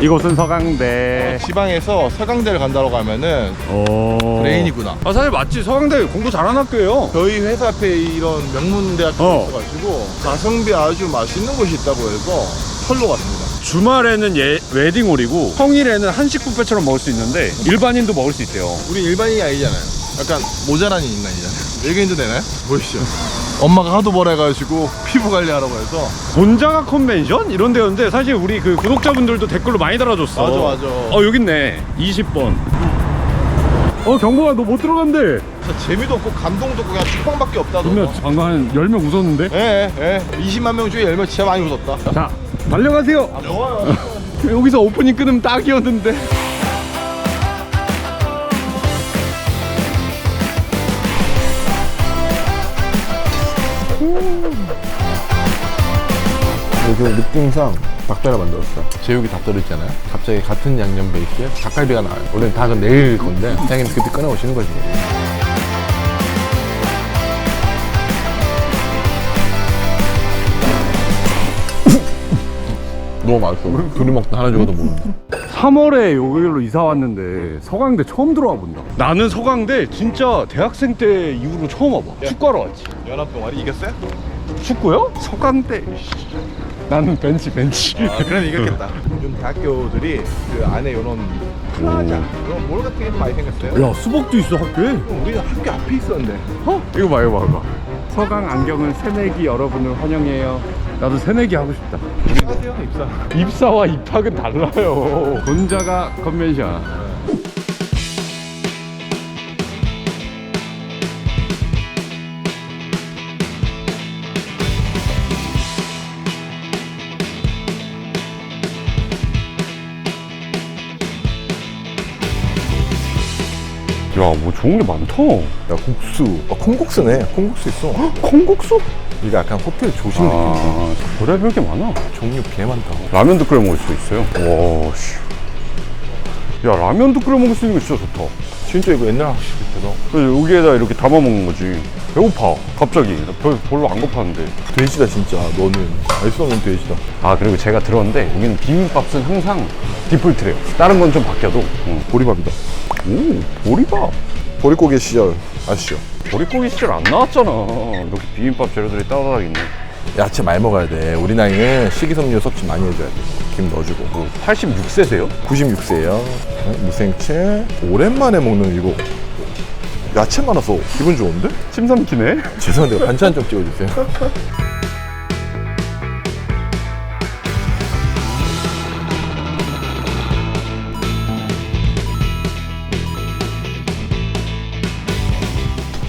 이곳은 서강대. 지방에서 서강대를 간다고 하면은 오. 브레인이구나. 아 사실 맞지 서강대 공부 잘하는 학교예요. 저희 회사 앞에 이런 명문 대학교가 어. 있어가지고 가성비 아주 맛있는 곳이 있다고 해서 털로 갔습니다. 주말에는 예, 웨딩홀이고 평일에는 한식 뷔페처럼 먹을 수 있는데 일반인도 먹을 수 있대요. 우리 일반인이 아니잖아요. 약간 모자란 인간이잖아요. 외계인도 되나요? 보이시죠? 엄마가 하도 뭐라 해가지고 피부 관리하라고 해서 본자가 컨벤션 이런 데였는데 사실 우리 그 구독자분들도 댓글로 많이 달아줬어. 맞아, 맞아. 어 여기 있네. 20번. 어 경보가 너못 들어간대. 진짜 재미도 없고 감동도 없고 그냥 축방밖에 없다. 분명 너도. 방금 한 10명 웃었는데. 예, 예. 20만 명 중에 10명 진짜 많이 웃었다. 자 달려가세요. 아, 좋아요. 여기서 오프닝 끊으면 딱이었는데. 요즘 느낌상 닭다리 만들었어요. 제육이 닭다리 있잖아요. 갑자기 같은 양념 베이스에 닭갈비가 나와요. 원래는 닭은 내일 건데 사장님 그때 꺼내오시는 거지. 너무 맛있어. 둘이 먹다 하나 죽어도 모른다. 3월에 여기로 이사 왔는데 서강대 처음 들어와 본다. 나는 서강대 진짜 대학생 때 이후로 처음 와봐. 축구하러 왔지. 연합 동아리 이겼어요? 축구요? 서강대. 나는 벤치 벤치. 아, 그럼 이겼겠다. 요즘 대학교들이 그 안에 이런 플라자, 그런 몰 같은 게 좀 많이 생겼어요. 야 수복도 있어 학교에. 우리는 학교 앞에 있었는데. 어? 이거 봐 이거 봐 이거. 서강 안경은 새내기 여러분을 환영해요. 나도 새내기 하고 싶다. 하세요 입사. 입사와 입학은 달라요. 본자가 컨벤션. 좋은 게 많다. 야 국수. 아, 콩국수네. 콩국수 있어. 콩국수? 이게 약간 호텔 조식 느낌. 아, 별의별 게 많아. 종류 개 많다고. 라면도 끓여 먹을 수 있어요. 와, 씨. 야, 라면도 끓여 먹을 수 있는 거 진짜 좋다. 진짜 이거 옛날 학식부터 그래서 여기에다 이렇게 담아 먹는 거지. 배고파. 갑자기. 나 별, 별로 안 고팠는데. 돼지다 진짜. 너는 알 수 없는 돼지다. 아, 그리고 제가 들었는데, 여기는 비빔밥은 항상 디폴트래요. 다른 건 좀 바뀌어도. 응. 보리밥이다. 오, 보리밥. 보릿고개 시절 아시죠? 보릿고기 시절 안 나왔잖아. 이렇게 비빔밥 재료들이 따다닥 있네. 야채 많이 먹어야 돼. 우리 나이는 식이섬유 섭취 많이 해줘야 돼. 김 넣어주고. 86세세요? 96세예요. 무생채. 오랜만에 먹는 이거. 야채 많아서 기분 좋은데? 침 삼키네? 죄송한데 반찬 좀 찍어주세요.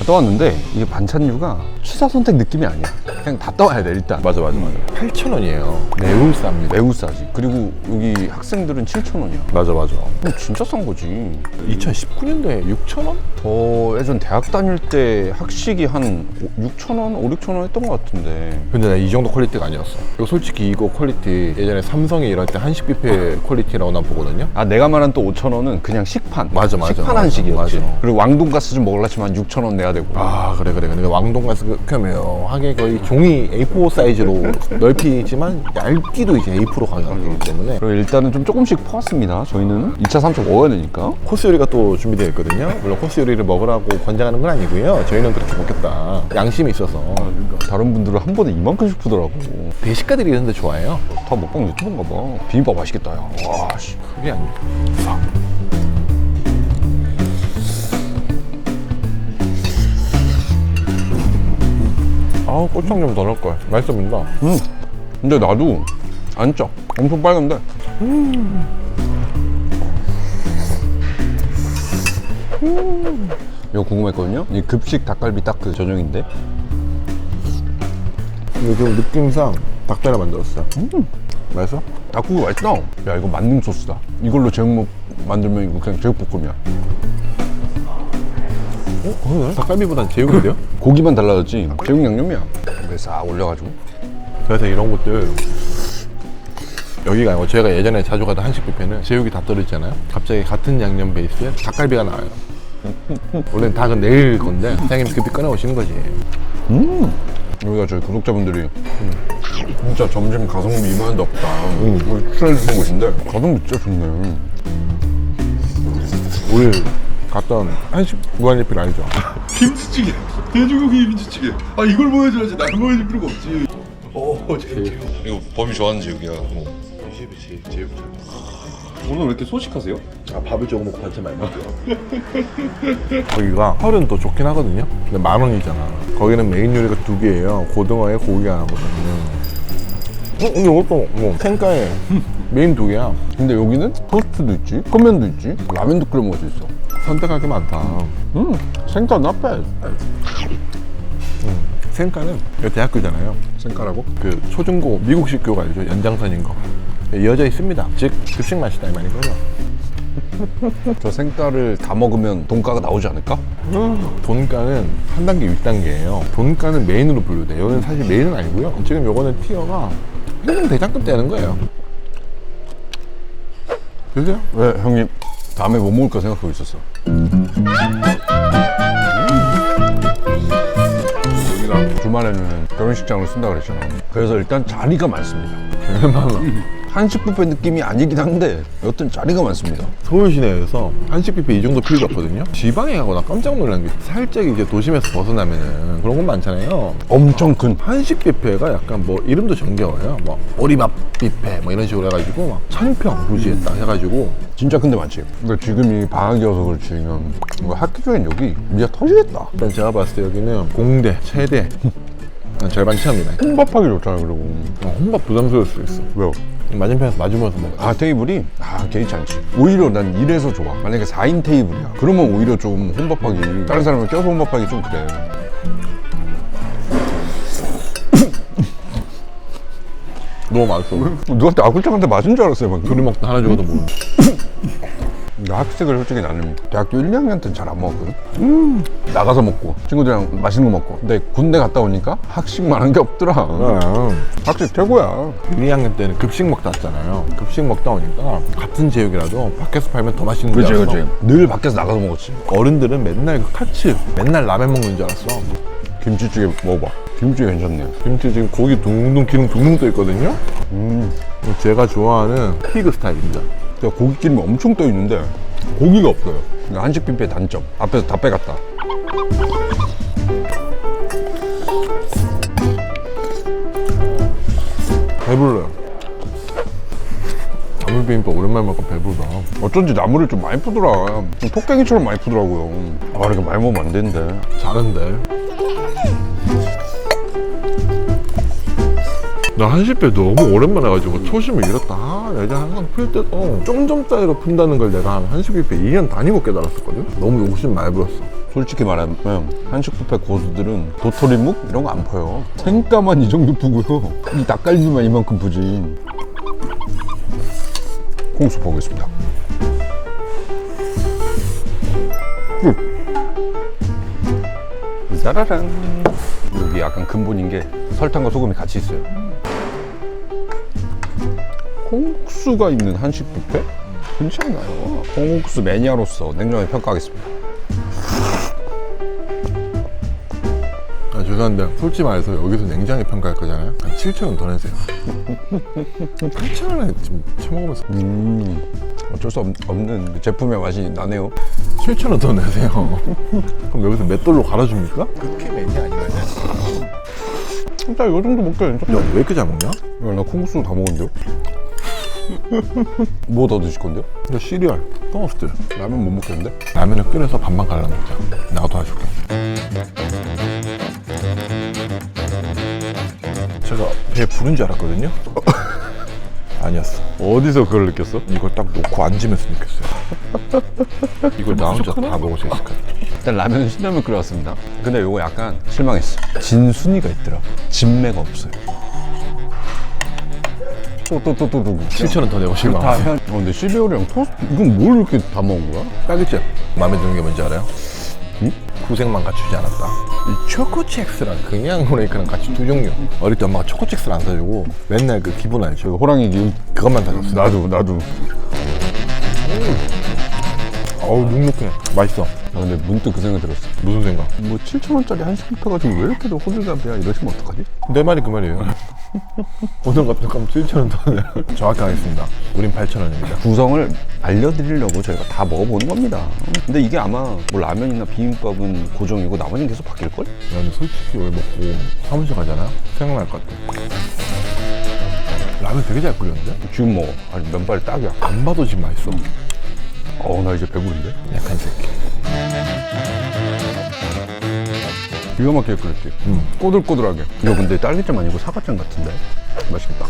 갔다 왔는데, 이게 반찬류가 취사 선택 느낌이 아니야. 그냥 다 떠와야 돼, 일단. 맞아 맞아 맞아. 8,000원이에요. 매우 쌉니다. 매우 싸지. 그리고 여기 학생들은 7,000원이야. 맞아 맞아. 진짜 싼 거지. 2019년도에 6,000원? 저 예전 대학 다닐 때 학식이 한 6,000원, 5, 6,000원 했던 것 같은데. 근데 나 이 정도 퀄리티가 아니었어. 이거 솔직히 이거 퀄리티 예전에 삼성이 이럴 때 한식 뷔페 퀄리티라고 난 보거든요. 아, 내가 말한 또 5,000원은 그냥 식판. 맞아, 맞아, 식판 맞아, 한식이었지. 맞아. 그리고 왕돈가스 좀 먹으려 치면 6,000원 내야 되고. 아 그래 그래 근데 왕돈가스 그러면 하게 거의 종이 A4 사이즈로 넓히지만 얇기도 이제 A4로 가격이기 때문에 그리고 일단은 좀 조금씩 퍼왔습니다. 저희는 2차, 3차 먹어야 되니까. 코스 요리가 또 준비되어 있거든요. 물론 코스 요리를 먹으라고 권장하는 건 아니고요. 저희는 그렇게 먹겠다. 양심이 있어서 다른 분들은 한 번에 이만큼씩 푸더라고. 배식가들이 이런 데 좋아해요. 다 먹방 유튜브인가 봐. 비빔밥 맛있겠다, 야. 와, 씨. 그게 아니고 아우 고추장 좀 더 넣을 걸. 맛있어 보인다. 음. 근데 나도 안 쪄. 엄청 빨간데. 이거 궁금했거든요. 이 급식 닭갈비 딱그 전용인데. 요즘 느낌상 닭다리 만들었어요. 맛있어? 닭국이 맛있다. 야 이거 만능 소스다. 이걸로 제육볶 만들면 이거 그냥 제육볶음이야. 어? 그러네. 닭갈비보단 제육인데요? 고기만 달라졌지. 제육 양념이야. 이렇게 싹 올려가지고. 그래서 이런 것들 여기가 아니고 제가 예전에 자주 가던 한식 뷔페는 제육이 다 떨어지잖아요. 갑자기 같은 양념 베이스에 닭갈비가 나와요. 원래는 닭은 내일 건데 사장님 급히 꺼내오시는 거지. 음. 여기가 저희 구독자분들이 진짜 점심 가성비 이만한데 없다. 우리 추천해주는 곳인데 가성비 진짜 좋네. 우리 갔던 한식 무한리필 아니죠? 김치찌개 돼지고기 김치찌개 아 이걸 보여줘야지 나를 보여줄 필요가 없지 오 제일 이거 범이 좋아하는 제육이야. 오늘 왜 이렇게 소식하세요? 아, 밥을 조금 먹고 반찬 많이 먹고요. 거기가 헐은 또 좋긴 하거든요. 근데 만 원이잖아. 거기는 메인 요리가 두 개예요. 고등어에 고기 하나거든. 어, 근데 이것도 뭐 생가에 메인 두 개야. 근데 여기는 토스트도 있지, 컵면도 있지, 라면도 끓여 먹을 수 있어. 선택할 게 많다. 음, 생각 나빼. 생가는 여기 대학교잖아요. 생가라고? 그 초중고 미국식 교육 알죠? 연장선인 거. 이어져 있습니다. 즉 급식 맛이다 이 말이거든요. 저 생가를 다 먹으면 돈가가 나오지 않을까? 돈가는 한 단계 윗단계예요. 돈가는 메인으로 분류돼. 여기는 사실 메인은 아니고요. 지금 요거는 티어가 그냥 대장급 되는 거예요. 드세요? 왜 형님 다음에 뭐 먹을까 생각하고 있었어. 여기가 주말에는 결혼식장을 쓴다 그랬잖아. 그래서 일단 자리가 많습니다. 한식 뷔페 느낌이 아니긴 한데 여튼 자리가 많습니다. 서울 시내에서 한식 뷔페 이 정도 필요가 없거든요. 지방에 가거나 깜짝 놀란 게 살짝 이제 도심에서 벗어나면은 그런 건 많잖아요. 엄청 큰 한식 뷔페가 약간 뭐 이름도 정겨워요. 뭐 오리밥 뷔페 뭐 이런 식으로 해가지고 막 천평 부지에 딱 해가지고 진짜 큰데 많지. 그러니까 지금 이 방학이어서 그렇지. 그냥 뭔가 학기 중엔 여기 이제 터지겠다. 일단 제가 봤을 때 여기는 공대, 체대 한 절반 채웁니다. 혼밥하기 좋잖아 그리고. 어, 혼밥 부담스러울 수 있어. 왜요? 맞은편에서 마주보면서 먹어. 아 테이블이 아 않지 오히려 난 이래서 좋아 만약에 4인 테이블이야 그러면 오히려 좀 혼밥하기 다른 사람을 껴서 혼밥하기 좀 그래 너무 맛있어. 누구한테 아굴창한테 맞은 줄 알았어요 막 둘이 먹다 하나 죽어도 모르는. 나 학식을 솔직히 나는 대학교 1, 2학년 때는 잘 안 먹었거든 음. 나가서 먹고 친구들이랑 맛있는 거 먹고 근데 군대 갔다 오니까 학식만 한 게 없더라 학식 최고야 1, 2학년 때는 급식 먹다 왔잖아요. 급식 먹다 오니까 같은 제육이라도 밖에서 팔면 더 맛있는 줄 그치 알았어. 그치 늘 밖에서 나가서 먹었지 어른들은 맨날 그 카츠, 맨날 라면 먹는 줄 알았어. 김치찌개 먹어봐 김치찌개 괜찮네 김치 지금 고기 둥둥 기름 둥둥 떠 있거든요. 음. 제가 좋아하는 피그 스타일입니다. 진짜 고기 기름이 엄청 떠 있는데 고기가 없어요 그러니까 한식 뷔페의 단점 앞에서 다 빼갔다 배불러요. 나물 비빔밥 오랜만에 먹으니까 배부르다. 어쩐지 나물을 좀 많이 푸더라. 좀 토깽이처럼 많이 푸더라고요. 아, 이렇게 많이 먹으면 안 되는데. 잘한데. 나 한식배 너무 오랜만에 가지고 초심을 잃었다. 아, 예전 항상 풀 때도 점점 따위로 푼다는 걸 내가 한 한식뷔페 2년 다니고 깨달았었거든. 너무 욕심 많이 부렸어. 솔직히 말하면 한식 뷔페 고수들은 도토리묵 이런 거 안 퍼요. 생가만 이 정도 푸고요. 이 닭갈비만 이만큼 푸지. 콩수 보겠습니다. 짜라란. 여기 약간 근본인 게 설탕과 소금이 같이 있어요. 콩국수가 있는 한식 뷔페? 괜찮나요? 콩국수 매니아로서 냉정하게 평가하겠습니다. 아, 죄송한데 솔직히 말해서 여기서 냉장에 평가할 거잖아요. 한 7천 원 더 내세요. 8천 원에 지금 처먹으면서 음, 어쩔 수 없, 없는 제품의 맛이 나네요. 7천 원 더 내세요. 그럼 여기서 몇 돌로 갈아줍니까? 그렇게 매니 아니면 진짜 이 정도 먹게 괜찮다. 야왜 이렇게 잘 먹냐? 야, 나 콩국수 다 먹었는데요? 뭐 더 드실 건데요? 저 시리얼, 토스트. 라면 못 먹겠는데? 라면을 끓여서 반반 갈라 먹자. 내가 도와줄게. 제가 배 부른 줄 알았거든요. 아니었어. 어디서 그걸 느꼈어? 이걸 딱 놓고 앉으면서 느꼈어요. 이걸 나 혼자 다 먹을 수 있을 것 같아. 일단 라면은 신라면 끓여왔습니다. 근데 요거 약간 실망했어. 진순이가 있더라. 진매가 없어요. 또또또 또또 7천 원 더 내고 다 실망하세요. 해. 어, 근데 시리얼이랑 토스트 이건 뭘 이렇게 다 먹은 거야? 딸기잼. 마음에 드는 게 뭔지 알아요? 응? 구색만 갖추지 않았다. 이 초코첵스랑 그냥 후레이크랑 같이 두 종류. 어릴 때 엄마가 초코첵스를 안 사주고 맨날 그 기본 알죠? 그 호랑이 기운. 그것만 사줬어. 나도 나도. 어우 눅눅해. 맛있어. 아, 근데 문득 그 생각 들었어. 무슨 생각? 뭐 7,000원짜리 한식 뷔페 가지고 왜 이렇게도 호들갑이야 이러시면 어떡하지? 내 말이 그 말이에요. 오늘 같은 감 7,000원 더 내요. 정확히 하겠습니다. 우린 8,000원입니다. 구성을 알려드리려고 저희가 다 먹어보는 겁니다. 근데 이게 아마 뭐 라면이나 비빔밥은 고정이고 나머지는 계속 바뀔걸? 나는 솔직히 오늘 먹고 사무실 가잖아? 생각날 것 같아. 라면 되게 잘 끓였는데? 지금 뭐 아주 면발이 딱이야. 안 봐도 지금 맛있어. 어우 나 이제 배부른데? 약한 새끼. 기가 막히게 끓였지. 음. 꼬들꼬들하게. 이거 근데 딸기잼 아니고 사과잼 같은데? 맛있겠다.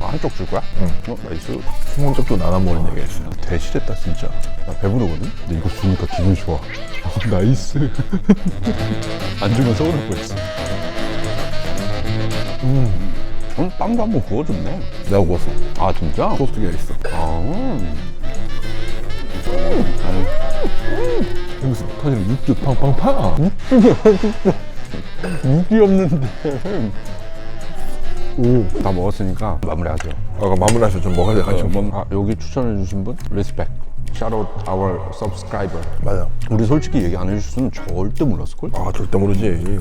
아, 한쪽 줄 거야? 응. 어, 나이스. 승원 쪽도 나눠 먹는 얘기가 있어요. 대실했다 진짜. 나 배부르거든? 근데 이거 주니까 기분이 좋아. 아, 나이스. 안 주면 서운할 뻔했어. 음. 응, 빵도 한번 구워줬네. 내가 구웠어. 아 진짜? 소스가 있어. 아. 여기서 터지는 육즙 팡팡팡. 육이 없는데. 오. 다 먹었으니까 마무리하세요. 아까 마무리하셔 좀 먹어야 돼 가지고. 뭐, 아, 여기 추천해주신 분? 리스펙. Shout out our subscriber. 맞아. 우리 솔직히 얘기 안 해주셨으면 절대 몰랐을 걸? 아 절대 모르지.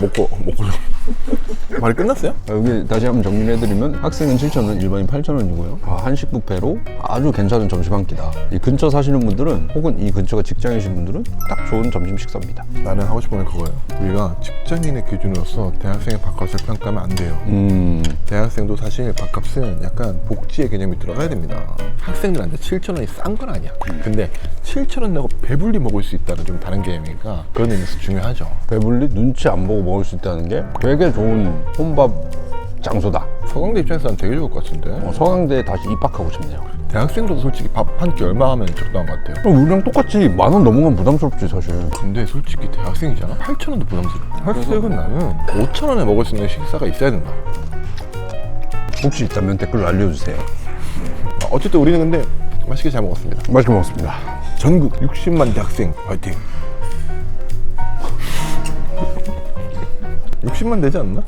먹고 먹고 좀. 말이 끝났어요? 아, 여기 다시 한번 정리를 해드리면 학생은 7,000원, 일반인 8,000원이고요. 아, 한식 뷔페로 아주 괜찮은 점심 한 끼다. 이 근처 사시는 분들은 혹은 이 근처가 직장이신 분들은 딱 좋은 점심 식사입니다. 나는 하고 싶은 건 그거예요. 우리가 직장인의 기준으로서 대학생의 밥값을 평가하면 안 돼요. 음, 대학생도 사실 밥값은 약간 복지의 개념이 들어가야 됩니다. 학생들한테 7천 원이 싼 건 아니야. 근데 7천 원 내고 배불리 먹을 수 있다는 좀 다른 개념이니까 그런 의미에서 중요하죠. 배불리 눈치 안 보고 먹을 수 있다는 게 되게 좋은 혼밥 장소다. 서강대 입장에서는 되게 좋을 것 같은데. 어, 서강대에 다시 입학하고 싶네요. 대학생들도 솔직히 밥 한 끼 얼마 하면 적당한 것 같아요. 그럼 우리랑 똑같지. 만원 넘으면 부담스럽지, 사실. 근데 솔직히 대학생이잖아? 8천 원도 부담스러워. 학생은 나는 5천 원에 먹을 수 있는 식사가 있어야 된다. 혹시 있다면 댓글로 알려주세요. 아, 어쨌든 우리는 근데 맛있게 잘 먹었습니다. 맛있게 먹었습니다. 전국 60만 대학생 화이팅! 60만 되지 않나?